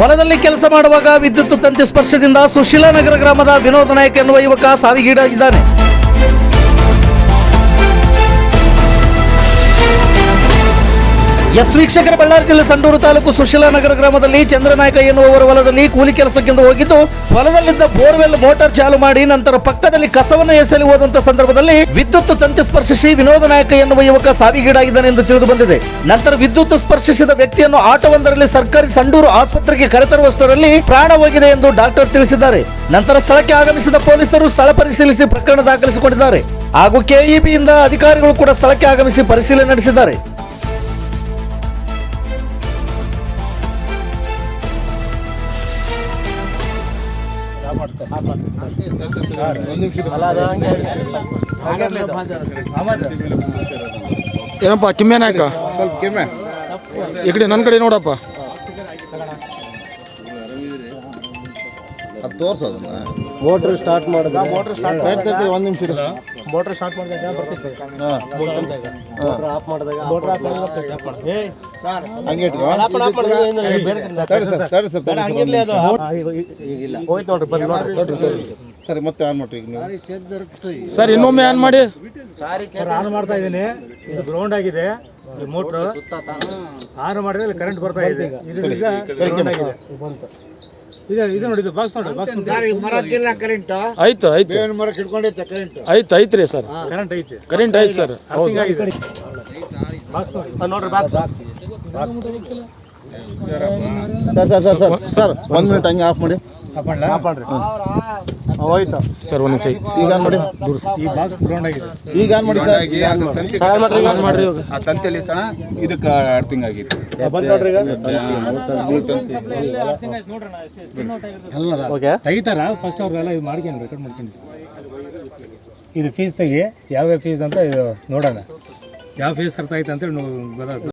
ಹೊಲದಲ್ಲಿ ಕೆಲಸ ಮಾಡುವಾಗ ವಿದ್ಯುತ್ ತಂತಿ ಸ್ಪರ್ಶದಿಂದ ಸುಶೀಲಾ ನಗರ ಗ್ರಾಮದ ವಿನೋದ್ ನಾಯಕ್ ಎನ್ನುವ ಯುವಕ ಸಾವಿಗೀಡಾಗಿದ್ದಾನೆ. ಎಸ್ ವೀಕ್ಷಕರ ಬಳ್ಳಾರಿ ಜಿಲ್ಲೆ ಸಂಡೂರು ತಾಲೂಕು ಸುಶೀಲಾನಗರ ಗ್ರಾಮದಲ್ಲಿ ಚಂದ್ರನಾಯಕ ಎನ್ನುವವರ ಹೊಲದಲ್ಲಿ ಕೂಲಿ ಕೆಲಸಕ್ಕೆಂದು ಹೋಗಿದ್ದು, ಹೊಲದಲ್ಲಿದ್ದ ಬೋರ್ವೆಲ್ ಮೋಟಾರ್ ಚಾಲು ಮಾಡಿ ನಂತರ ಪಕ್ಕದಲ್ಲಿ ಕಸವನ್ನು ಎಸೆಯಲು ಹೋದಂತ ಸಂದರ್ಭದಲ್ಲಿ ವಿದ್ಯುತ್ ತಂತಿ ಸ್ಪರ್ಶಿಸಿ ವಿನೋದ ನಾಯಕ ಎನ್ನುವ ಯುವಕ ಸಾವಿಗೀಡಾಗಿದ್ದಾನೆ ಎಂದು ತಿಳಿದು ಬಂದಿದೆ. ನಂತರ ವಿದ್ಯುತ್ ಸ್ಪರ್ಶಿಸಿದ ವ್ಯಕ್ತಿಯನ್ನು ಆಟೋವೊಂದರಲ್ಲಿ ಸರ್ಕಾರಿ ಸಂಡೂರು ಆಸ್ಪತ್ರೆಗೆ ಕರೆತರುವಷ್ಟರಲ್ಲಿ ಪ್ರಾಣ ಹೋಗಿದೆ ಎಂದು ಡಾಕ್ಟರ್ ತಿಳಿಸಿದ್ದಾರೆ. ನಂತರ ಸ್ಥಳಕ್ಕೆ ಆಗಮಿಸಿದ ಪೊಲೀಸರು ಸ್ಥಳ ಪರಿಶೀಲಿಸಿ ಪ್ರಕರಣ ದಾಖಲಿಸಿಕೊಂಡಿದ್ದಾರೆ. ಹಾಗೂ ಕೆಇಬಿಯಿಂದ ಅಧಿಕಾರಿಗಳು ಕೂಡ ಸ್ಥಳಕ್ಕೆ ಆಗಮಿಸಿ ಪರಿಶೀಲನೆ ನಡೆಸಿದ್ದಾರೆ. ಏನಪ್ಪ ಕಿಮ್ಮೆನ ನಾಯಕ? ಸ್ವಲ್ಪ ಕೆಮ್ಮೆ. ಈ ಕಡೆ ನನ್ನ ಕಡೆ ನೋಡಪ್ಪ. ಅದು ತೋರ್ಸು ಅದನ್ನ ಮೋಟ್ರ್ ಸ್ಟಾರ್ಟ್ ಮಾಡಿದ್ರೆ ಮೋಟ್ರ್ ಸ್ಟಾರ್ಟ್ ತರ್ತೀವಿ ತರ್ತಿ ಒಂದು ನಿಮಿಷ ಇರು. ಮೋಟ್ರ್ ಸ್ಟಾರ್ಟ್ ಮಾಡಿದಾಗ ಬರ್ತಿತ್ತು ಹಾಂ. ಮೋಟ್ರ್ ಆಫ್ ಮಾಡಿದಾಗ ಮೋಟ್ರ್ ಆಫ್ ಹಂಗೆ ಇಟ್ಕೋ. ತಡಿ ಸರ್ ತಡಿ ಸರ್ ತಡಿ ಸರ್ ಇಲ್ಲ ಹೋಯ್ತು ನೋಡ್ರಿ ಬಂದು ನೋಡ್ರಿ. ಸರಿ ಮತ್ತೆ ಆನ್ ಮಾಡ್ರಿ ಈಗ ನೀವು. ಸರ್ ಇನ್ನೊಮ್ಮೆ ಆನ್ ಮಾಡಿ. ಸರ್ ಆನ್ ಮಾಡ್ತಾ ಇದ್ದೀನಿ. ಇದು ಗ್ರೌಂಡ್ ಆಗಿದೆ. ಮೋಟ್ರ್. ಆನ್ ಮಾಡಿದ್ರೆ ಕರೆಂಟ್ ಬರ್ತಾ ಇದೆ. ಇದು ಈಗ ಗ್ರೌಂಡ್ ಆಗಿದೆ. ಇದೆ ಇದು ನೋಡಿ ಬಾಕ್ಸ್ ನೋಡಿ ಬಾಕ್ಸ್ ಆಯ್ತು ಆಯ್ತು. ಮರಕ್ಕೆ ಹಿಡ್ಕೊಂಡೈತೆ ಕರೆಂಟ್ ಆಯ್ತು ಐತ್ರಿ ಸರ್. ಕರೆಂಟ್ ಐತೆ. ಕರೆಂಟ್ ಆಯ್ತು ಸರ್. ಹೌದು. ಬಾಕ್ಸ್ ನೋಡ್ರಿ box sir sir sir sir sir ಒಂದು ಮಿನಿಟ್ ಹಂಗೆ ಆಫ್ ಮಾಡಿ. ಹೋಯ್ತು. ಸರ್ ಒಂದು ನಿಮಿಷ. ಈಗ ನೋಡಿ ಈ ಬಾಕ್ಸ್ ಗ್ರೌಂಡ್ ಆಗಿದೆ. ಈಗ ಆನ್ ಮಾಡಿ ಸರ್? ಆನ್ ಮಾಡ್ರಿ ಇವಾಗ. ಆ ತಂತಿಯಲ್ಲಿ ಇದಕ್ಕೆ ಆಗಿತ್ತು. ಬಂದ್ ನೋಡ್ರಿ ಈಗ. ಓಕೆ. ತೆಗಿತಾರ? ಫಸ್ಟ್ ಅವರೆಲ್ಲ ಇದು ಮಾಡ್ಕೊಂಡು ರೆಕಾರ್ಡ್ ಮಾಡ್ಕೊಂಡು. ಇದು ಫೀಸ್ ತೆಗಿ ಯಾವ್ಯಾವ ಫೀಸ್ ಅಂತ ಇದು ನೋಡೋಣ. ಯಾವ ಫೀಸ್ ಅರ್ಥ ಆಯ್ತು ಅಂತೇಳಿ ಗೊತ್ತಾಗ್ತದೆ.